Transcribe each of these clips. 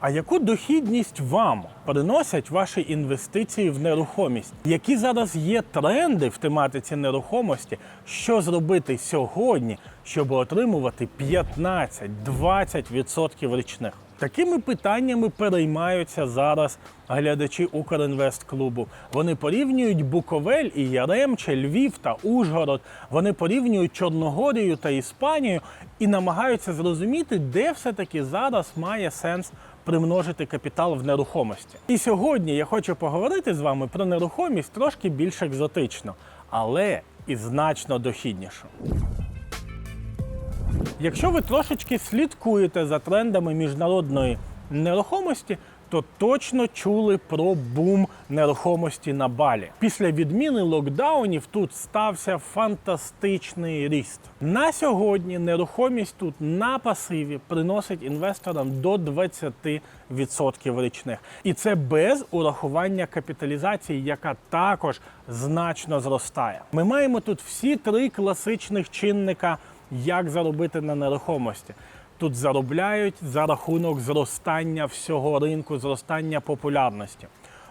А яку дохідність вам приносять ваші інвестиції в нерухомість? Які зараз є тренди в тематиці нерухомості? Що зробити сьогодні, щоб отримувати 15-20% річних? Такими питаннями переймаються зараз глядачі Укрінвестклубу. Вони порівнюють Буковель і Яремче, Львів та Ужгород. Вони порівнюють Чорногорію та Іспанію і намагаються зрозуміти, де все-таки зараз має сенс примножити капітал в нерухомості. І сьогодні я хочу поговорити з вами про нерухомість трошки більш екзотично, але і значно дохідніше. Якщо ви трошечки слідкуєте за трендами міжнародної нерухомості, то точно чули про бум нерухомості на Балі. Після відміни локдаунів тут стався фантастичний ріст. На сьогодні нерухомість тут на пасиві приносить інвесторам до 20% річних. І це без урахування капіталізації, яка також значно зростає. Ми маємо тут всі три класичних чинника як заробити на нерухомості. Тут заробляють за рахунок зростання всього ринку, зростання популярності.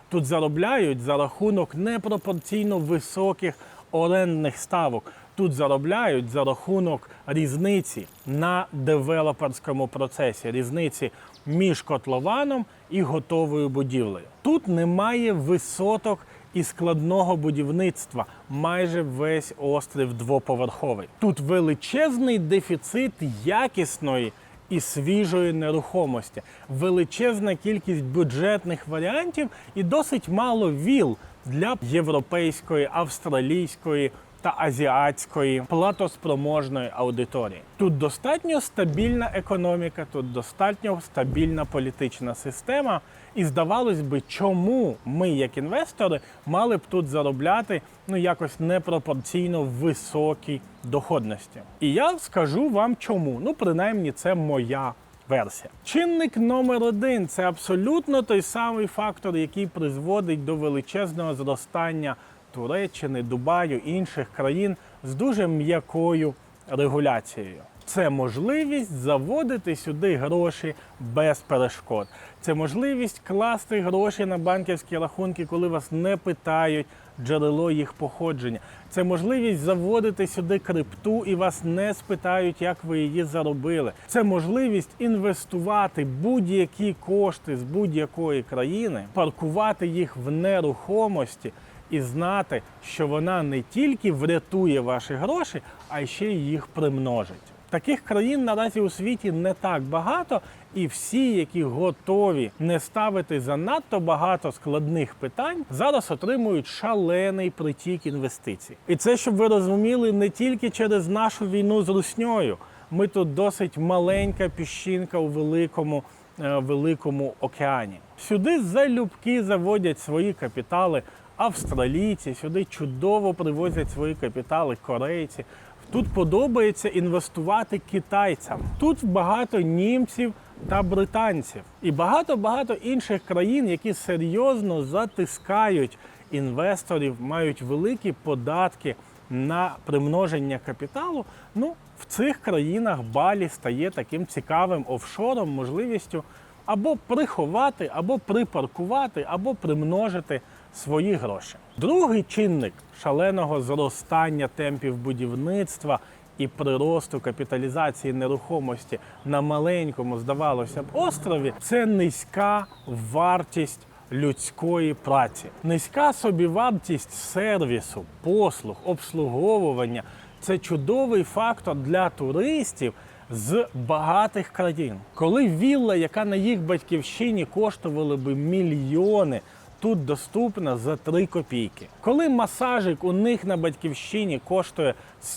Тут заробляють за рахунок непропорційно високих орендних ставок. Тут заробляють за рахунок різниці на девелоперському процесі, різниці між котлованом і готовою будівлею. Тут немає висоток і складного будівництва. Майже весь острів двоповерховий. Тут величезний дефіцит якісної і свіжої нерухомості, величезна кількість бюджетних варіантів і досить мало віл для європейської, австралійської та азіатської платоспроможної аудиторії. Тут достатньо стабільна економіка, тут достатньо стабільна політична система. І здавалось би, чому ми, як інвестори, мали б тут заробляти ну якось непропорційно високі доходності. І я скажу вам чому. Ну, принаймні, це моя версія. Чинник номер один це абсолютно той самий фактор, який призводить до величезного зростання Туреччини, Дубаю інших країн з дуже м'якою регуляцією. Це можливість заводити сюди гроші без перешкод. Це можливість класти гроші на банківські рахунки, коли вас не питають джерело їх походження. Це можливість заводити сюди крипту і вас не спитають, як ви її заробили. Це можливість інвестувати будь-які кошти з будь-якої країни, паркувати їх в нерухомості і знати, що вона не тільки врятує ваші гроші, а ще й їх примножить. Таких країн наразі у світі не так багато, і всі, які готові не ставити занадто багато складних питань, зараз отримують шалений притік інвестицій. І це, щоб ви розуміли, не тільки через нашу війну з русньою. Ми тут досить маленька піщинка у великому, е, великому океані. Сюди залюбки заводять свої капітали австралійці, сюди чудово привозять свої капітали корейці. Тут подобається інвестувати китайцям. Тут багато німців та британців і багато-багато інших країн, які серйозно затискають інвесторів, мають великі податки на примноження капіталу. Ну, в цих країнах Балі стає таким цікавим офшором, можливістю або приховати, або припаркувати, або примножити свої гроші. Другий чинник шаленого зростання темпів будівництва і приросту капіталізації нерухомості на маленькому, здавалося б, острові це низька вартість людської праці, низька собівартість сервісу, послуг, обслуговування. Це чудовий фактор для туристів з багатих країн. Коли вілла, яка на їх батьківщині коштувала би мільйони, тут доступна за 3 копійки. Коли масажик у них на батьківщині коштує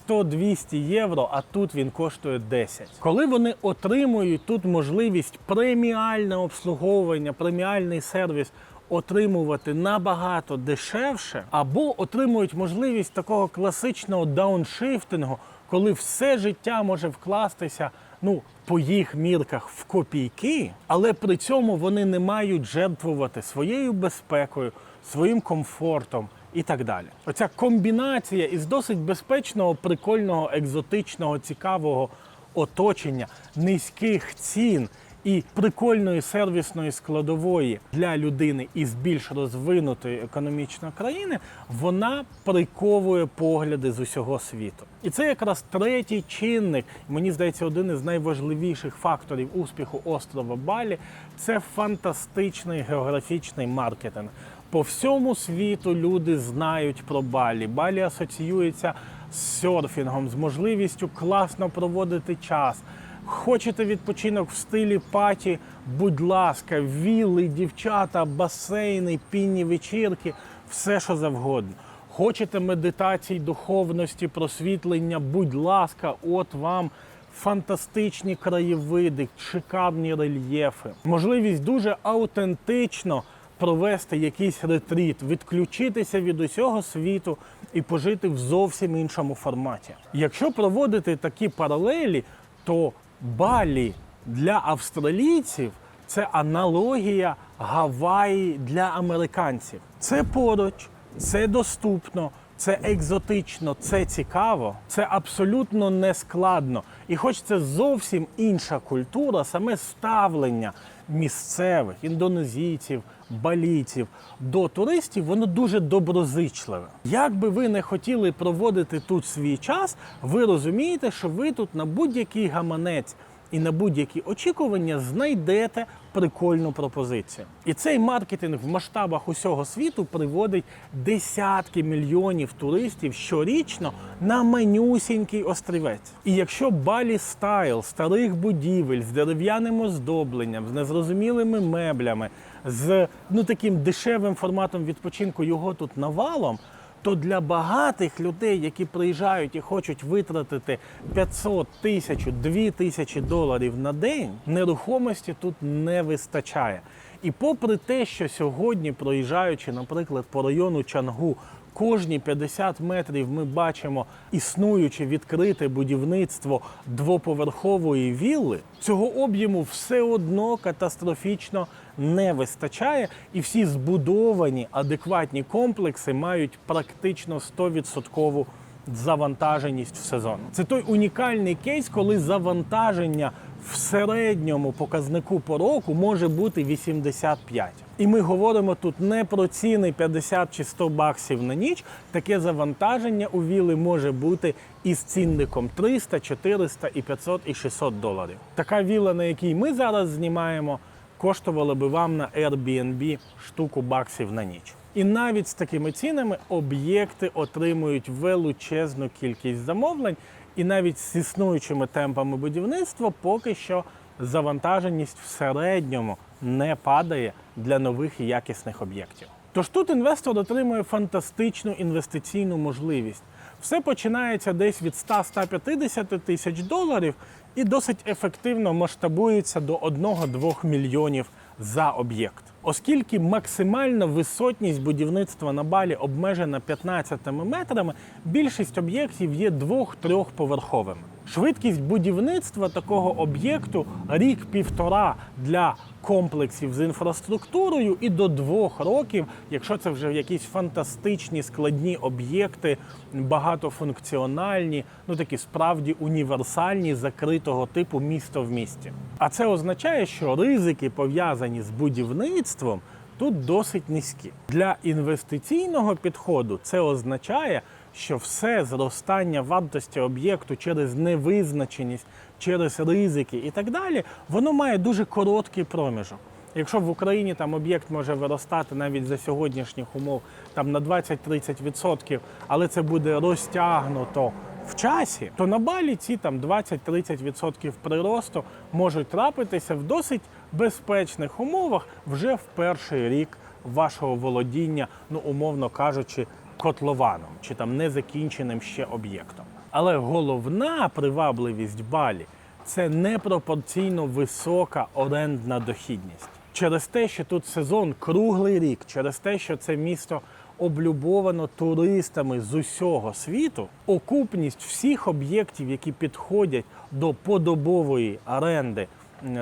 100-200 євро, а тут він коштує 10. Коли вони отримують тут можливість преміальне обслуговування, преміальний сервіс отримувати набагато дешевше, або отримують можливість такого класичного дауншифтингу, коли все життя може вкластися ну, по їх мірках в копійки, але при цьому вони не мають жертвувати своєю безпекою, своїм комфортом і так далі. Оця комбінація із досить безпечного, прикольного, екзотичного, цікавого оточення, низьких цін і прикольної сервісної складової для людини із більш розвинутої економічно країни, вона приковує погляди з усього світу. І це якраз третій чинник, мені здається, один із найважливіших факторів успіху острова Балі це фантастичний географічний маркетинг. По всьому світу люди знають про Балі. Балі асоціюється з серфінгом, з можливістю класно проводити час. Хочете відпочинок в стилі паті? Будь ласка, вілли, дівчата, басейни, пінні вечірки, все що завгодно. Хочете медитацій, духовності, просвітлення? Будь ласка, от вам фантастичні краєвиди, шикарні рельєфи, можливість дуже аутентично провести якийсь ретріт, відключитися від усього світу і пожити в зовсім іншому форматі. Якщо проводити такі паралелі, то Балі для австралійців це аналогія Гаваї для американців. Це поруч, це доступно, це екзотично, це цікаво, це абсолютно не складно. І хоч це зовсім інша культура, саме ставлення місцевих індонезійців, балійців до туристів, воно дуже доброзичливе. Як би ви не хотіли проводити тут свій час, ви розумієте, що ви тут на будь-який гаманець і на будь-які очікування знайдете прикольну пропозицію. І цей маркетинг в масштабах усього світу приводить десятки мільйонів туристів щорічно на манюсінький острівець. І якщо Балі стайл старих будівель з дерев'яним оздобленням, з незрозумілими меблями, з ну таким дешевим форматом відпочинку його тут навалом. То для багатих людей, які приїжджають і хочуть витратити 500 тисяч, 2 тисячі доларів на день, нерухомості тут не вистачає. І попри те, що сьогодні, проїжджаючи, наприклад, по району Чангу, кожні 50 метрів ми бачимо існуюче відкрите будівництво двоповерхової вілли, цього об'єму все одно катастрофічно не вистачає, і всі збудовані адекватні комплекси мають практично 100% завантаженість в сезон. Це той унікальний кейс, коли завантаження в середньому показнику по року може бути 85. І ми говоримо тут не про ціни 50 чи 100 баксів на ніч. Таке завантаження у віли може бути із цінником 300, 400 і 500 і 600 доларів. Така віла, на якій ми зараз знімаємо, коштувала би вам на Airbnb штуку баксів на ніч. І навіть з такими цінами об'єкти отримують величезну кількість замовлень, і навіть з існуючими темпами будівництва поки що завантаженість в середньому не падає для нових і якісних об'єктів. Тож тут інвестор отримує фантастичну інвестиційну можливість. Все починається десь від 100-150 тисяч доларів і досить ефективно масштабується до 1-2 мільйонів за об'єкт. Оскільки максимальна висотність будівництва на балі обмежена 15 метрами, більшість об'єктів є 2-3 поверховими. Швидкість будівництва такого об'єкту рік-півтора для комплексів з інфраструктурою і до двох років, якщо це вже якісь фантастичні складні об'єкти, багатофункціональні, ну такі справді універсальні закритого типу місто в місті. А це означає, що ризики пов'язані з будівництвом тут досить низькі. Для інвестиційного підходу це означає, що все зростання вартості об'єкту через невизначеність, через ризики і так далі, воно має дуже короткий проміжок. Якщо в Україні там об'єкт може виростати навіть за сьогоднішніх умов там на 20-30%, але це буде розтягнуто в часі, то на балі ці там 20-30% приросту можуть трапитися в досить безпечних умовах вже в перший рік вашого володіння, ну умовно кажучи, котлованом чи там незакінченим ще об'єктом. Але головна привабливість балі це непропорційно висока орендна дохідність. Через те, що тут сезон круглий рік, через те, що це місто облюбовано туристами з усього світу, окупність всіх об'єктів, які підходять до подобової оренди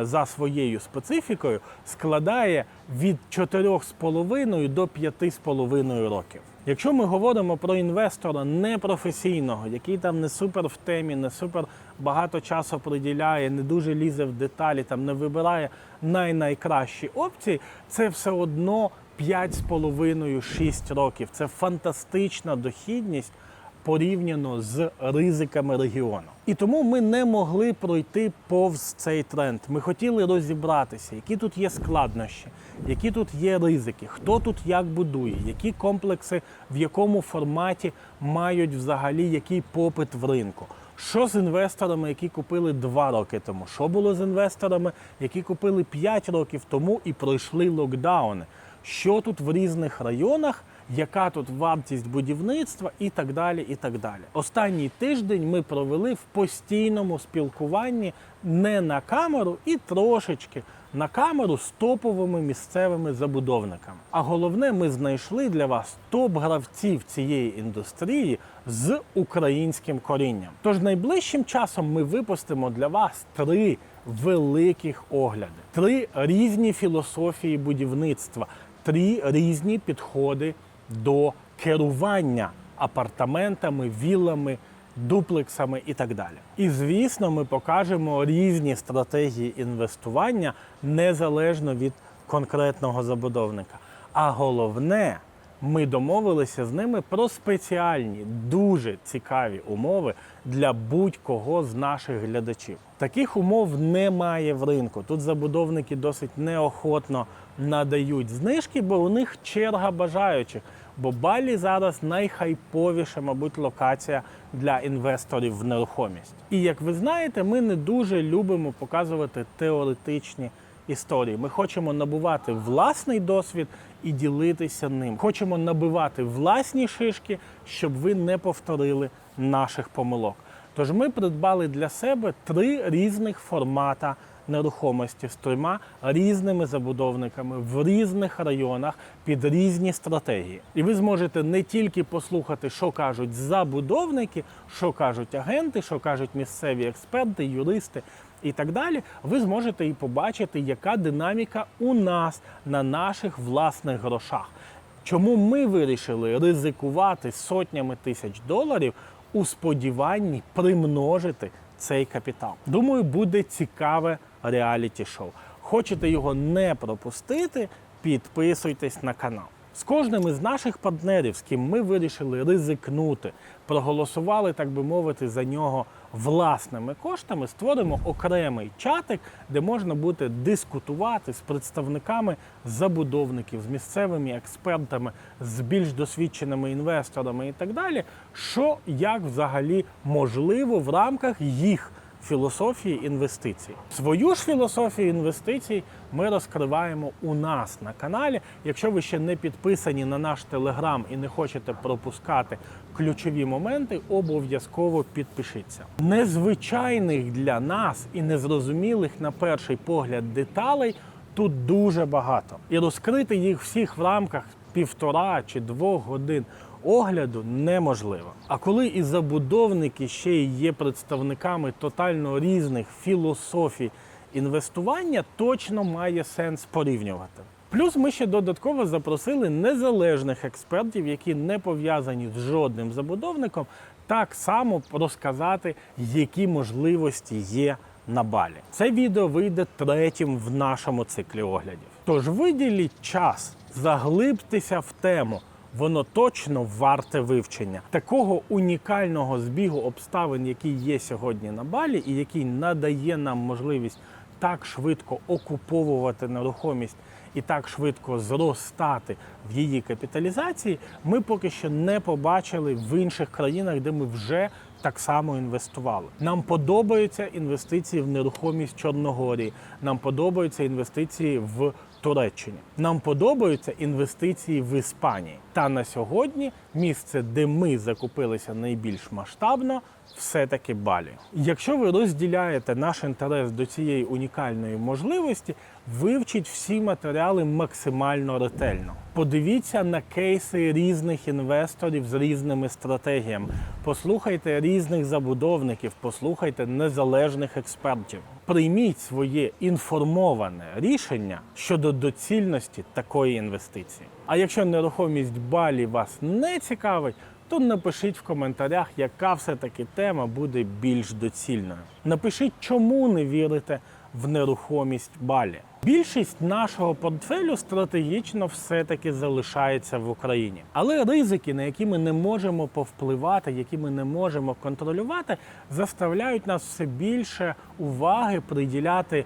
за своєю специфікою складає від 4,5 до 5,5 років. Якщо ми говоримо про інвестора непрофесійного, який там не супер в темі, не супер багато часу приділяє, не дуже лізе в деталі, там не вибирає най-найкращі опції, це все одно 5,5-6 років. Це фантастична дохідність порівняно з ризиками регіону. І тому ми не могли пройти повз цей тренд. Ми хотіли розібратися, які тут є складнощі, які тут є ризики, хто тут як будує, які комплекси в якому форматі мають взагалі який попит в ринку. Що з інвесторами, які купили 2 роки тому? Що було з інвесторами, які купили 5 років тому і пройшли локдауни? Що тут в різних районах? Яка тут вартість будівництва і так далі. і так далі. Останній тиждень ми провели в постійному спілкуванні не на камеру і трошечки на камеру з топовими місцевими забудовниками. А головне, ми знайшли для вас топ-гравців цієї індустрії з українським корінням. Тож найближчим часом ми випустимо для вас три великих огляди, три різні філософії будівництва, три різні підходи до керування апартаментами, віллами, дуплексами і так далі. І звісно, ми покажемо різні стратегії інвестування незалежно від конкретного забудовника. А головне, ми домовилися з ними про спеціальні, дуже цікаві умови для будь-кого з наших глядачів. Таких умов немає в ринку. Тут забудовники досить неохотно надають знижки, бо у них черга бажаючих. Бо Балі зараз найхайповіша, мабуть, локація для інвесторів в нерухомість. І як ви знаєте, ми не дуже любимо показувати теоретичні історії. Ми хочемо набувати власний досвід і ділитися ним. Хочемо набивати власні шишки, щоб ви не повторили наших помилок. Тож ми придбали для себе три різних формата нерухомості з трьома різними забудовниками в різних районах під різні стратегії. І ви зможете не тільки послухати, що кажуть забудовники, що кажуть агенти, що кажуть місцеві експерти, юристи. І так далі, ви зможете і побачити, яка динаміка у нас на наших власних грошах. Чому ми вирішили ризикувати сотнями тисяч доларів у сподіванні примножити цей капітал? Думаю, буде цікаве реаліті-шоу. Хочете його не пропустити? Підписуйтесь на канал. З кожним із наших партнерів, з ким ми вирішили ризикнути, проголосували, так би мовити, за нього власними коштами, створимо окремий чатик, де можна буде дискутувати з представниками забудовників, з місцевими експертами, з більш досвідченими інвесторами і так далі, що як взагалі можливо в рамках їх філософії інвестицій. Свою ж філософію інвестицій ми розкриваємо у нас на каналі. Якщо ви ще не підписані на наш телеграм і не хочете пропускати ключові моменти, обов'язково підпишіться. Незвичайних для нас і незрозумілих на перший погляд деталей тут дуже багато. І розкрити їх всіх в рамках півтора чи двох годин огляду неможливо. А коли і забудовники ще й є представниками тотально різних філософій інвестування, точно має сенс порівнювати. Плюс ми ще додатково запросили незалежних експертів, які не пов'язані з жодним забудовником, так само розказати, які можливості є на балі. Це відео вийде третім в нашому циклі оглядів. Тож виділіть час, заглибтеся в тему. Воно точно варте вивчення такого унікального збігу обставин, який є сьогодні на балі, і який надає нам можливість так швидко окуповувати нерухомість і так швидко зростати в її капіталізації, ми поки що не побачили в інших країнах, де ми вже так само інвестували. Нам подобаються інвестиції в нерухомість Чорногорії. Нам подобаються інвестиції в Туреччині. Нам подобаються інвестиції в Іспанії. Та на сьогодні місце, де ми закупилися найбільш масштабно, все-таки Балі. Якщо ви розділяєте наш інтерес до цієї унікальної можливості, вивчіть всі матеріали максимально ретельно. Подивіться на кейси різних інвесторів з різними стратегіями. Послухайте різних забудовників, послухайте незалежних експертів. Прийміть своє інформоване рішення щодо доцільності такої інвестиції. А якщо нерухомість Балі вас не цікавить, то напишіть в коментарях, яка все-таки тема буде більш доцільною. Напишіть, чому не вірите в нерухомість Балі. Більшість нашого портфелю стратегічно все-таки залишається в Україні. Але ризики, на які ми не можемо повпливати, які ми не можемо контролювати, заставляють нас все більше уваги приділяти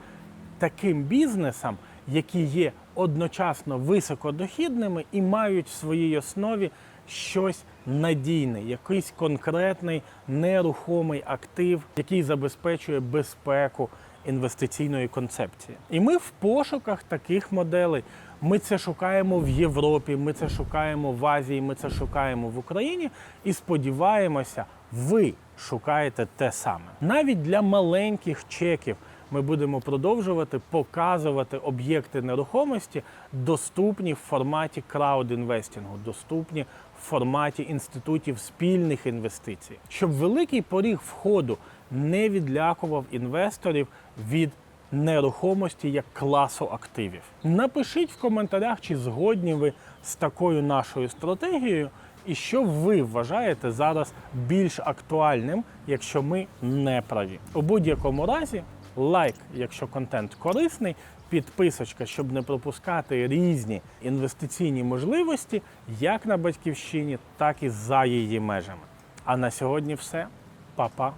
таким бізнесам, які є одночасно високодохідними і мають в своїй основі щось надійне, якийсь конкретний нерухомий актив, який забезпечує безпеку інвестиційної концепції. І ми в пошуках таких моделей. Ми це шукаємо в Європі, ми це шукаємо в Азії, ми це шукаємо в Україні і сподіваємося, ви шукаєте те саме. Навіть для маленьких чеків ми будемо продовжувати показувати об'єкти нерухомості, доступні в форматі краудінвестингу, доступні форматі інститутів спільних інвестицій, щоб великий поріг входу не відлякував інвесторів від нерухомості як класу активів. Напишіть в коментарях, чи згодні ви з такою нашою стратегією, і що ви вважаєте зараз більш актуальним, якщо ми не праві. У будь-якому разі, лайк, якщо контент корисний, підписочка, щоб не пропускати різні інвестиційні можливості як на батьківщині, так і за її межами. А на сьогодні все. Па-па.